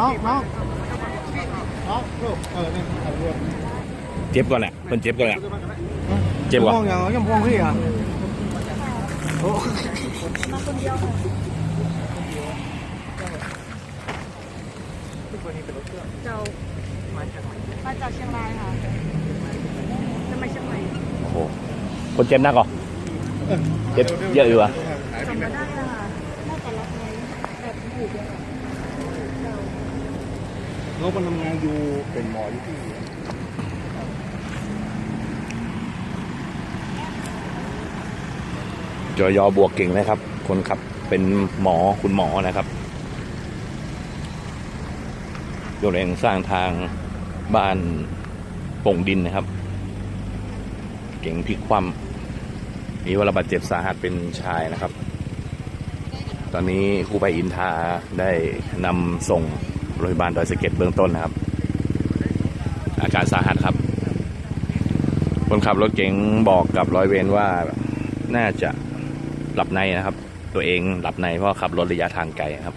น้องน้องน้องลูกเออนี่ถ่ายรูปเจ็บก่อนแหละเพิ่นเจ็บก่อนแหละเจ็บวะมองอย่างยังมองพี่อะโอ้มาคนเดียวค่ะเจ้ามาจากเชียงรายค่ะจะมาเชียงใหม่โอ้โหคนเจ็บหนักเหรอเจ็บเยอะอยู่อะจำไม่ได้แล้วค่ะน่าจะรับไว้แบบผูกเลยค่ะเจ้า น้องมันทำงานอยู่เป็นหมออยู่ที่จอยอบวกเก่งนะครับ คนขับเป็นหมอคุณหมอนะครับโยนเองสร้างทางบ้านป่งดินนะครับ เก่งพลิกคว่ำมีวรบาดเจ็บสาหัสเป็นชายนะครับ ตอนนี้ครูไปอินทาได้นำส่ง โรงพยาบาลดอยสะเก็ดเบื้องต้นนะครับ อาการสาหัสครับ คนขับรถเก๋งบอกกับร้อยเวรว่าน่าจะหลับในนะครับ ตัวเองหลับในเพราะขับรถระยะทางไกลครับ